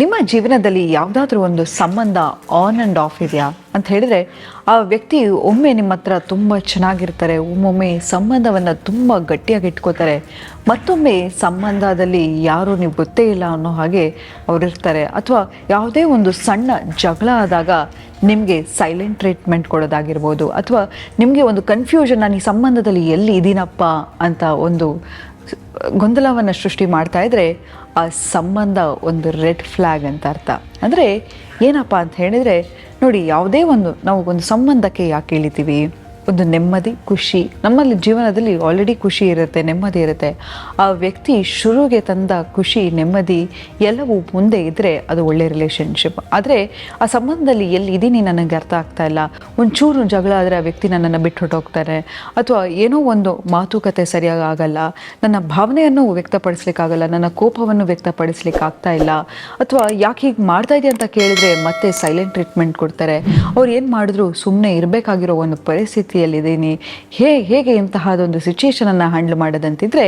ನಿಮ್ಮ ಜೀವನದಲ್ಲಿ ಯಾವುದಾದ್ರೂ ಒಂದು ಸಂಬಂಧ ಆನ್ ಆ್ಯಂಡ್ ಆಫ್ ಇದೆಯಾ? ಅಂತ ಹೇಳಿದರೆ, ಆ ವ್ಯಕ್ತಿ ಒಮ್ಮೆ ನಿಮ್ಮ ಹತ್ರ ತುಂಬ ಚೆನ್ನಾಗಿರ್ತಾರೆ, ಒಮ್ಮೊಮ್ಮೆ ಸಂಬಂಧವನ್ನು ತುಂಬ ಗಟ್ಟಿಯಾಗಿ ಇಟ್ಕೋತಾರೆ, ಮತ್ತೊಮ್ಮೆ ಸಂಬಂಧದಲ್ಲಿ ಯಾರು ನೀವು ಗೊತ್ತೇ ಇಲ್ಲ ಅನ್ನೋ ಹಾಗೆ ಅವರಿರ್ತಾರೆ ಅಥವಾ ಯಾವುದೇ ಒಂದು ಸಣ್ಣ ಜಗಳ ಆದಾಗ ನಿಮಗೆ ಸೈಲೆಂಟ್ ಟ್ರೀಟ್ಮೆಂಟ್ ಕೊಡೋದಾಗಿರ್ಬೋದು, ಅಥವಾ ನಿಮಗೆ ಒಂದು ಕನ್ಫ್ಯೂಷನ್ ನಾನು ಈ ಸಂಬಂಧದಲ್ಲಿ ಎಲ್ಲಿ ಇದ್ದೀನಪ್ಪ ಅಂತ ಒಂದು ಗೊಂದಲವನ್ನು ಸೃಷ್ಟಿ ಮಾಡ್ತಾ ಇದ್ರೆ ಆ ಸಂಬಂಧ ಒಂದು ರೆಡ್ ಫ್ಲ್ಯಾಗ್ ಅಂತ ಅರ್ಥ. ಅಂದರೆ ಏನಪ್ಪ ಅಂತ ಹೇಳಿದರೆ, ನೋಡಿ, ಯಾವುದೇ ಒಂದು ನಾವು ಒಂದು ಸಂಬಂಧಕ್ಕೆ ಯಾಕೆ ಇಳಿತೀವಿ? ಒಂದು ನೆಮ್ಮದಿ, ಖುಷಿ. ನಮ್ಮಲ್ಲಿ ಜೀವನದಲ್ಲಿ ಆಲ್ರೆಡಿ ಖುಷಿ ಇರುತ್ತೆ, ನೆಮ್ಮದಿ ಇರುತ್ತೆ. ಆ ವ್ಯಕ್ತಿ ಶುರುಗೆ ತಂದ ಖುಷಿ, ನೆಮ್ಮದಿ ಎಲ್ಲವೂ ಮುಂದೆ ಇದ್ದರೆ ಅದು ಒಳ್ಳೆ ರಿಲೇಷನ್ಶಿಪ್ ಆದರೆ ಆ ಸಂಬಂಧದಲ್ಲಿ ಎಲ್ಲಿ ಇದೀನಿ ನನಗೆ ಅರ್ಥ ಆಗ್ತಾ ಇಲ್ಲ. ಒಂಚೂರು ಜಗಳ ಆದರೆ ಆ ವ್ಯಕ್ತಿ ನನ್ನನ್ನು ಬಿಟ್ಟು ಹೊಟ್ಟೋಗ್ತಾರೆ ಅಥವಾ ಏನೋ ಒಂದು ಮಾತುಕತೆ ಸರಿಯಾಗಿ ಆಗಲ್ಲ. ನನ್ನ ಭಾವನೆಯನ್ನು ವ್ಯಕ್ತಪಡಿಸ್ಲಿಕ್ಕಾಗಲ್ಲ, ನನ್ನ ಕೋಪವನ್ನು ವ್ಯಕ್ತಪಡಿಸ್ಲಿಕ್ಕೆ ಆಗ್ತಾ ಇಲ್ಲ. ಅಥವಾ ಯಾಕೆ ಹೀಗೆ ಮಾಡ್ತಾ ಇದೆಯಾ ಅಂತ ಕೇಳಿದ್ರೆ ಮತ್ತೆ ಸೈಲೆಂಟ್ ಟ್ರೀಟ್ಮೆಂಟ್ ಕೊಡ್ತಾರೆ. ಅವ್ರು ಏನು ಮಾಡಿದ್ರು ಸುಮ್ಮನೆ ಇರಬೇಕಾಗಿರೋ ಒಂದು ಪರಿಸ್ಥಿತಿಯಲ್ಲಿದ್ದೀನಿ ಹೇ, ಹೇಗೆ ಇಂತಹದೊಂದು ಸಿಚುಯೇಷನನ್ನು ಹ್ಯಾಂಡ್ಲ್ ಮಾಡೋದಂತಿದ್ರೆ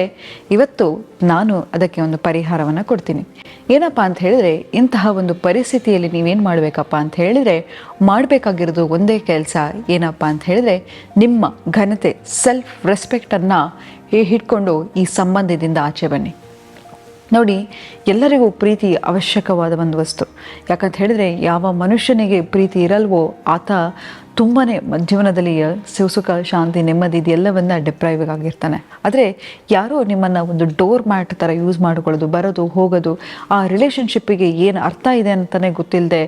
ಇವತ್ತು ನಾನು ಅದಕ್ಕೆ ಒಂದು ಪರಿಹಾರವನ್ನು ಕೊಡ್ತೀನಿ. ಏನಪ್ಪ ಅಂತ ಹೇಳಿದ್ರೆ, ಇಂತಹ ಒಂದು ಪರಿಸ್ಥಿತಿಯಲ್ಲಿ ನೀವೇನು ಮಾಡಬೇಕಪ್ಪ ಅಂತ ಹೇಳಿದರೆ, ಮಾಡಬೇಕಾಗಿರೋದು ಒಂದೇ ಕೆಲಸ ಏನಪ್ಪ ಅಂತ ಹೇಳಿದ್ರೆ, ನಿಮ್ಮ ಘನತೆ ಸೆಲ್ಫ್ ರೆಸ್ಪೆಕ್ಟನ್ನು ಹಿಡ್ಕೊಂಡು ಈ ಸಂಬಂಧದಿಂದ ಆಚೆ ಬನ್ನಿ. ನೋಡಿ, ಎಲ್ಲರಿಗೂ ಪ್ರೀತಿ ಅವಶ್ಯಕವಾದ ಒಂದು ವಸ್ತು. ಯಾಕಂತ ಹೇಳಿದರೆ, ಯಾವ ಮನುಷ್ಯನಿಗೆ ಪ್ರೀತಿ ಇರಲ್ವೋ ಆತ ತುಂಬಾ ಜೀವನದಲ್ಲಿ ಸುಸುಖ ಶಾಂತಿ, ನೆಮ್ಮದಿ ಇದೆಲ್ಲವನ್ನ ಡಿಪ್ರೈವ್ ಆಗಿರ್ತಾನೆ ಆದರೆ ಯಾರೋ ನಿಮ್ಮನ್ನು ಒಂದು ಡೋರ್ ಮ್ಯಾಟ್ ಥರ ಯೂಸ್ ಮಾಡ್ಕೊಳ್ಳೋದು, ಬರೋದು, ಹೋಗೋದು, ಆ ರಿಲೇಷನ್ಶಿಪ್ಪಿಗೆ ಏನು ಅರ್ಥ ಇದೆ ಅಂತಲೇ ಗೊತ್ತಿಲ್ಲದೆ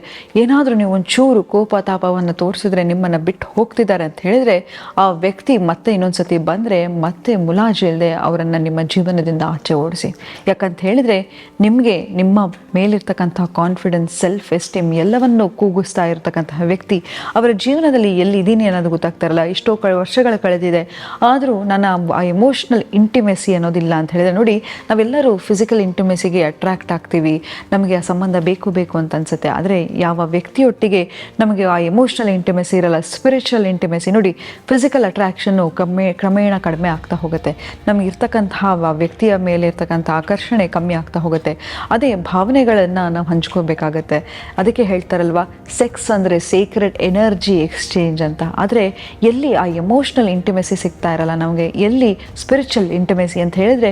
ಏನಾದರೂ ನೀವು ಒಂಚೂರು ಕೋಪ, ತಾಪವನ್ನು ತೋರಿಸಿದ್ರೆ ನಿಮ್ಮನ್ನು ಬಿಟ್ಟು ಹೋಗ್ತಿದ್ದಾರೆ ಅಂತ ಹೇಳಿದ್ರೆ ಆ ವ್ಯಕ್ತಿ ಮತ್ತೆ ಇನ್ನೊಂದು ಸತಿ ಬಂದರೆ ಮತ್ತೆ ಮುಲಾಜು ಇಲ್ಲದೆ ಅವರನ್ನು ನಿಮ್ಮ ಜೀವನದಿಂದ ಆಚೆ ಓಡಿಸಿ. ಯಾಕಂತ ಹೇಳಿದರೆ ನಿಮಗೆ ನಿಮ್ಮ ಮೇಲಿರ್ತಕ್ಕಂಥ ಕಾನ್ಫಿಡೆನ್ಸ್ ಸೆಲ್ಫ್ ಎಸ್ಟೀಮ್ ಎಲ್ಲವನ್ನು ಕೂಗಿಸ್ತಾ ಇರತಕ್ಕಂತಹ ವ್ಯಕ್ತಿ ಅವರ ಜೀವನದಲ್ಲಿ ಎಲ್ಲಿದ್ದೀನಿ ಅನ್ನೋದು ಗೊತ್ತಾಗ್ತಾರಲ್ಲ ಎಷ್ಟೋ ಕ ವರ್ಷಗಳು ಕಳೆದಿದೆ. ಆದರೂ ನನ್ನ ಆ ಎಮೋಷ್ನಲ್ ಇಂಟಿಮೆಸಿ ಅನ್ನೋದಿಲ್ಲ ಅಂತ ಹೇಳಿದ್ರೆ ನೋಡಿ, ನಾವೆಲ್ಲರೂ ಫಿಸಿಕಲ್ ಇಂಟಿಮೆಸಿಗೆ ಅಟ್ರಾಕ್ಟ್ ಆಗ್ತೀವಿ. ನಮಗೆ ಆ ಸಂಬಂಧ ಬೇಕು ಬೇಕು ಅಂತ ಅನ್ಸುತ್ತೆ. ಆದರೆ ಯಾವ ವ್ಯಕ್ತಿಯೊಟ್ಟಿಗೆ ನಮಗೆ ಆ ಎಮೋಷ್ನಲ್ ಇಂಟಿಮೆಸಿ ಇರಲ್ಲ ಸ್ಪಿರಿಚುವಲ್ ಇಂಟಿಮೆಸಿ ನೋಡಿ ಫಿಸಿಕಲ್ ಅಟ್ರಾಕ್ಷನ್ನು ಕಮ್ಮಿ, ಕ್ರಮೇಣ ಕಡಿಮೆ ಆಗ್ತಾ ಹೋಗುತ್ತೆ. ನಮಗೆ ಇರ್ತಕ್ಕಂತಹ ವ್ಯಕ್ತಿಯ ಮೇಲೆ ಇರ್ತಕ್ಕಂಥ ಆಕರ್ಷಣೆ ಕಮ್ಮಿ ಆಗ್ತಾ ಹೋಗುತ್ತೆ. ಅದೇ ಭಾವನೆಗಳನ್ನು ನಾವು ಹಂಚ್ಕೋಬೇಕಾಗತ್ತೆ. ಅದಕ್ಕೆ ಹೇಳ್ತಾರಲ್ವಾ ಸೆಕ್ಸ್ ಅಂದರೆ ಸೀಕ್ರೆಟ್ ಎನರ್ಜಿ ಎಕ್ಸ್ಚೇಂಜ್ ಅಂತ. ಆದರೆ ಎಲ್ಲಿ ಆ ಎಮೋಷ್ನಲ್ ಇಂಟಿಮೆಸಿ ಸಿಗ್ತಾ ಇರಲ್ಲ, ನಮಗೆ ಎಲ್ಲಿ ಸ್ಪಿರಿಚುವಲ್ ಇಂಟಿಮೆಸಿ ಅಂತ ಹೇಳಿದರೆ,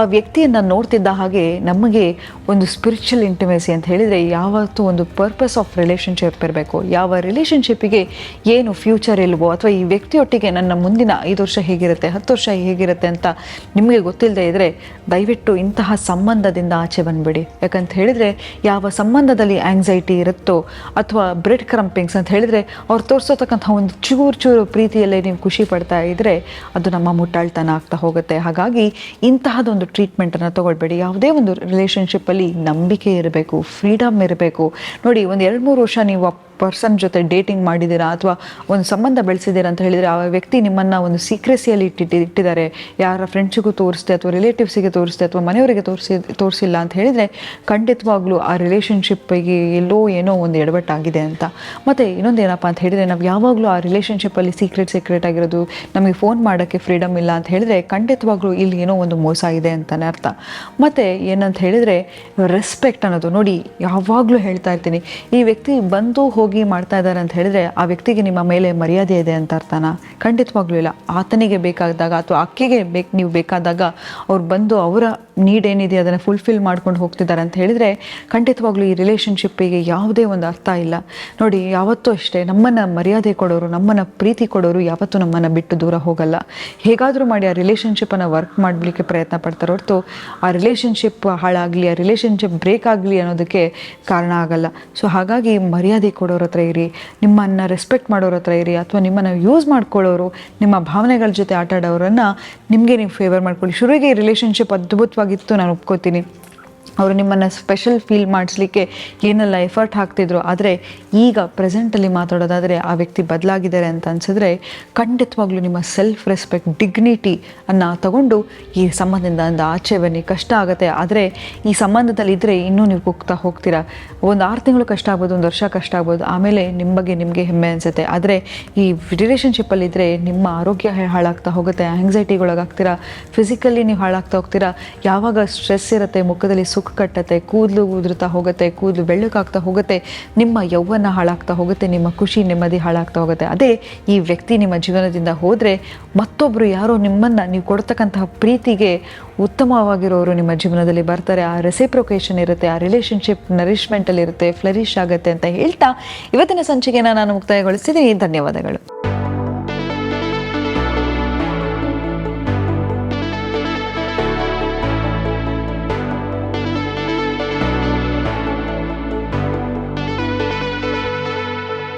ಆ ವ್ಯಕ್ತಿಯನ್ನು ನೋಡ್ತಿದ್ದ ಹಾಗೆ ನಮಗೆ ಒಂದು ಸ್ಪಿರಿಚುವಲ್ ಇಂಟಿಮೆಸಿ ಅಂತ ಹೇಳಿದರೆ ಯಾವತ್ತೂ ಒಂದು ಪರ್ಪಸ್ ಆಫ್ ರಿಲೇಷನ್ಶಿಪ್ ಇರಬೇಕು. ಯಾವ ರಿಲೇಷನ್ಶಿಪ್ಪಿಗೆ ಏನು ಫ್ಯೂಚರ್ ಇಲ್ವೋ, ಅಥವಾ ಈ ವ್ಯಕ್ತಿಯೊಟ್ಟಿಗೆ ನನ್ನ ಮುಂದಿನ ಐದು ವರ್ಷ ಹೇಗಿರುತ್ತೆ, ಹತ್ತು ವರ್ಷ ಹೇಗಿರುತ್ತೆ ಅಂತ ನಿಮಗೆ ಗೊತ್ತಿಲ್ಲದೆ ಇದ್ದರೆ ದಯವಿಟ್ಟು ಇಂತಹ ಸಂಬಂಧದಿಂದ ಆಚೆ ಬಂದುಬಿಡಿ. ಯಾಕಂತ ಹೇಳಿದರೆ ಯಾವ ಸಂಬಂಧದಲ್ಲಿ ಆಂಗ್ಸೈಟಿ ಇರುತ್ತೋ, ಅಥವಾ ಬ್ರೆಡ್ ಕ್ರಂಪಿಂಗ್ಸ್ ಅಂತ ಹೇಳಿದರೆ ಅವ್ರು ತೋರಿಸೋತಕ್ಕಂಥ ಒಂದು ಚೂರು ಚೂರು ಪ್ರೀತಿಯಲ್ಲೇ ನೀವು ಖುಷಿ ಪಡ್ತಾ ಇದ್ದರೆ ಅದು ನಮ್ಮ ಮುಟ್ಟಾಳ್ತನ ಆಗ್ತಾ ಹೋಗುತ್ತೆ. ಹಾಗಾಗಿ ಇಂತಹದೊಂದು ಟ್ರೀಟ್ಮೆಂಟನ್ನು ತೊಗೊಳ್ಬೇಡಿ. ಯಾವುದೇ ಒಂದು ರಿಲೇಷನ್ಶಿಪ್ಪಲ್ಲಿ ನಂಬಿಕೆ ಇರಬೇಕು ಫ್ರೀಡಮ್ ಇರಬೇಕು. ನೋಡಿ, ಒಂದು ಎರಡು ಮೂರು ವರ್ಷ ನೀವು ಪರ್ಸನ್ ಜೊತೆ ಡೇಟಿಂಗ್ ಮಾಡಿದ್ದೀರಾ ಅಥವಾ ಒಂದು ಸಂಬಂಧ ಬೆಳೆಸಿದ್ದೀರಾ ಅಂತ ಹೇಳಿದರೆ ಆ ವ್ಯಕ್ತಿ ನಿಮ್ಮನ್ನು ಒಂದು ಸೀಕ್ರೆಸಿಯಲ್ಲಿ ಇಟ್ಟಿಟ್ಟು ಇಟ್ಟಿದ್ದಾರೆ. ಯಾರ ಫ್ರೆಂಡ್ಸಿಗೂ ತೋರಿಸ್ದೆ ಅಥವಾ ರಿಲೇಟಿವ್ಸಿಗೆ ತೋರಿಸ್ದೆ ಅಥವಾ ಮನೆಯವರಿಗೆ ತೋರಿಸಿ, ತೋರಿಸಿಲ್ಲ ಅಂತ ಹೇಳಿದರೆ ಖಂಡಿತವಾಗ್ಲೂ ಆ ರಿಲೇಷನ್ಶಿಪ್ಪಿಗೆ ಎಲ್ಲೋ ಏನೋ ಒಂದು ಎಡವಟ್ಟಾಗಿದೆ ಅಂತ. ಮತ್ತು ಇನ್ನೊಂದು ಏನಪ್ಪ ಅಂತ ಹೇಳಿದರೆ ನಾವು ಯಾವಾಗಲೂ ಆ ರಿಲೇಷನ್ಶಿಪ್ಪಲ್ಲಿ ಸೀಕ್ರೆಟ್ ಸೀಕ್ರೆಟ್ ಆಗಿರೋದು, ನಮಗೆ ಫೋನ್ ಮಾಡೋಕ್ಕೆ ಫ್ರೀಡಮ್ ಇಲ್ಲ ಅಂತ ಹೇಳಿದರೆ ಖಂಡಿತವಾಗ್ಲೂ ಇಲ್ಲಿ ಏನೋ ಒಂದು ಮೋಸ ಇದೆ ಅಂತಲೇ ಅರ್ಥ. ಮತ್ತು ಏನಂತ ಹೇಳಿದರೆ ರೆಸ್ಪೆಕ್ಟ್ ಅನ್ನೋದು ನೋಡಿ ಯಾವಾಗಲೂ ಹೇಳ್ತಾ ಇರ್ತೀನಿ. ಈ ವ್ಯಕ್ತಿ ಬಂದು ಹೋಗಿ ಮಾಡ್ತಾ ಇದ್ದಾರೆ ಅಂತ ಹೇಳಿದ್ರೆ ಆ ವ್ಯಕ್ತಿಗೆ ನಿಮ್ಮ ಮೇಲೆ ಮರ್ಯಾದೆ ಇದೆ ಅಂತ ಅರ್ಥನ? ಖಂಡಿತವಾಗ್ಲೂ ಇಲ್ಲ. ಆತನಿಗೆ ಬೇಕಾದಾಗ ಅಥವಾ ಅಕ್ಕಿಗೆ ಬೇಕು, ನೀವು ಬೇಕಾದಾಗ ಅವ್ರು ಬಂದು ಅವರ ನೀಡ್ ಏನಿದೆ ಅದನ್ನು ಫುಲ್ಫಿಲ್ ಮಾಡ್ಕೊಂಡು ಹೋಗ್ತಿದ್ದಾರೆ ಅಂತ ಹೇಳಿದರೆ ಖಂಡಿತವಾಗ್ಲೂ ಈ ರಿಲೇಷನ್ಶಿಪ್ಪಿಗೆ ಯಾವುದೇ ಒಂದು ಅರ್ಥ ಇಲ್ಲ. ನೋಡಿ, ಯಾವತ್ತೂ ಅಷ್ಟೇ ನಮ್ಮನ್ನು ಮರ್ಯಾದೆ ಕೊಡೋರು, ನಮ್ಮನ್ನು ಪ್ರೀತಿ ಕೊಡೋರು ಯಾವತ್ತೂ ನಮ್ಮನ್ನು ಬಿಟ್ಟು ದೂರ ಹೋಗಲ್ಲ. ಹೇಗಾದರೂ ಮಾಡಿ ಆ ರಿಲೇಷನ್ಶಿಪ್ಪನ್ನು ವರ್ಕ್ ಮಾಡಲಿಕ್ಕೆ ಪ್ರಯತ್ನ ಪಡ್ತಾರೆ ಹೊರತು ಆ ರಿಲೇಷನ್ಶಿಪ್ ಹಾಳಾಗಲಿ, ಆ ರಿಲೇಷನ್ಶಿಪ್ ಬ್ರೇಕ್ ಆಗಲಿ ಅನ್ನೋದಕ್ಕೆ ಕಾರಣ ಆಗಲ್ಲ. ಸೊ ಹಾಗಾಗಿ ಮರ್ಯಾದೆ ಕೊಡೋರ ಹತ್ರ ಇರಿ, ನಿಮ್ಮನ್ನು ರೆಸ್ಪೆಕ್ಟ್ ಮಾಡೋರ ಹತ್ರ ಇರಿ, ಅಥವಾ ನಿಮ್ಮನ್ನು ಯೂಸ್ ಮಾಡ್ಕೊಳ್ಳೋರು, ನಿಮ್ಮ ಭಾವನೆಗಳ ಜೊತೆ ಆಟ ಆಡೋರನ್ನು ನಿಮಗೆ ನೀವು ಫೇವರ್ ಮಾಡ್ಕೊಳ್ಳಿ. ಶುರುವಿಗೆ ಈ ರಿಲೇಷನ್ಶಿಪ್ ಅದ್ಭುತವಾಗಿತ್ತು ನಾನು ಒಪ್ಕೋತೀನಿ. ಅವರು ನಿಮ್ಮನ್ನು ಸ್ಪೆಷಲ್ ಫೀಲ್ ಮಾಡಿಸ್ಲಿಕ್ಕೆ ಏನೆಲ್ಲ ಎಫರ್ಟ್ ಹಾಕ್ತಿದ್ರು, ಆದರೆ ಈಗ ಪ್ರೆಸೆಂಟಲ್ಲಿ ಮಾತಾಡೋದಾದರೆ ಆ ವ್ಯಕ್ತಿ ಬದಲಾಗಿದ್ದಾರೆ ಅಂತ ಅನ್ಸಿದ್ರೆ ಖಂಡಿತವಾಗ್ಲೂ ನಿಮ್ಮ ಸೆಲ್ಫ್ ರೆಸ್ಪೆಕ್ಟ್ ಡಿಗ್ನಿಟಿ ಅನ್ನು ತಗೊಂಡು ಈ ಸಂಬಂಧದಿಂದ ಆಚೆ ಬನ್ನಿ. ಕಷ್ಟ ಆಗುತ್ತೆ, ಆದರೆ ಈ ಸಂಬಂಧದಲ್ಲಿ ಇದ್ದರೆ ಇನ್ನೂ ನೀವು ಹೋಗ್ತಾ ಹೋಗ್ತೀರಾ? ಒಂದು ಆರು ತಿಂಗಳು ಕಷ್ಟ ಆಗ್ಬೋದು, ಒಂದು ವರ್ಷ ಕಷ್ಟ ಆಗ್ಬೋದು, ಆಮೇಲೆ ನಿಮ್ಮ ಬಗ್ಗೆ ನಿಮಗೆ ಹೆಮ್ಮೆ ಅನಿಸುತ್ತೆ. ಆದರೆ ಈ ರಿಲೇಷನ್ಶಿಪ್ಪಲ್ಲಿ ಇದ್ದರೆ ನಿಮ್ಮ ಆರೋಗ್ಯ ಹಾಳಾಗ್ತಾ ಹೋಗುತ್ತೆ ಆ್ಯಂಗ್ಸೈಟಿಗೊಳಗಾಗ್ತೀರಾ ಫಿಸಿಕಲಿ ನೀವು ಹಾಳಾಗ್ತಾ ಹೋಗ್ತೀರಾ? ಯಾವಾಗ ಸ್ಟ್ರೆಸ್ ಇರುತ್ತೆ, ಮುಖದಲ್ಲಿ ಸುಕ್ಕ ಕಟ್ಟತ್ತೆ, ಕೂದಲು ಉದುರ್ತಾ ಹೋಗುತ್ತೆ, ಕೂದಲು ಬೆಳ್ಳಕ್ಕಾಗ್ತಾ ಹೋಗುತ್ತೆ, ನಿಮ್ಮ ಯೌವನ ಹಾಳಾಗ್ತಾ ಹೋಗುತ್ತೆ, ನಿಮ್ಮ ಖುಷಿ ನೆಮ್ಮದಿ ಹಾಳಾಗ್ತಾ ಹೋಗುತ್ತೆ. ಅದೇ ಈ ವ್ಯಕ್ತಿ ನಿಮ್ಮ ಜೀವನದಿಂದ ಹೋದರೆ ಮತ್ತೊಬ್ಬರು ಯಾರೋ ನಿಮ್ಮನ್ನು ನೀವು ಕೊಡ್ತಕ್ಕಂತಹ ಪ್ರೀತಿಗೆ ಉತ್ತಮವಾಗಿರೋರು ನಿಮ್ಮ ಜೀವನದಲ್ಲಿ ಬರ್ತಾರೆ. ಆ ರೆಸಿಪ್ರೊಕೇಶನ್ ಇರುತ್ತೆ, ಆ ರಿಲೇಷನ್ಶಿಪ್ ನರಿಶ್ಮೆಂಟಲ್ಲಿ ಇರುತ್ತೆ ಫ್ಲರಿಶ್ ಆಗುತ್ತೆ ಅಂತ ಹೇಳ್ತಾ ಇವತ್ತಿನ ಸಂಚಿಕೆನ ನಾನು ಮುಕ್ತಾಯಗೊಳಿಸಿದ್ದೀನಿ ಧನ್ಯವಾದಗಳು.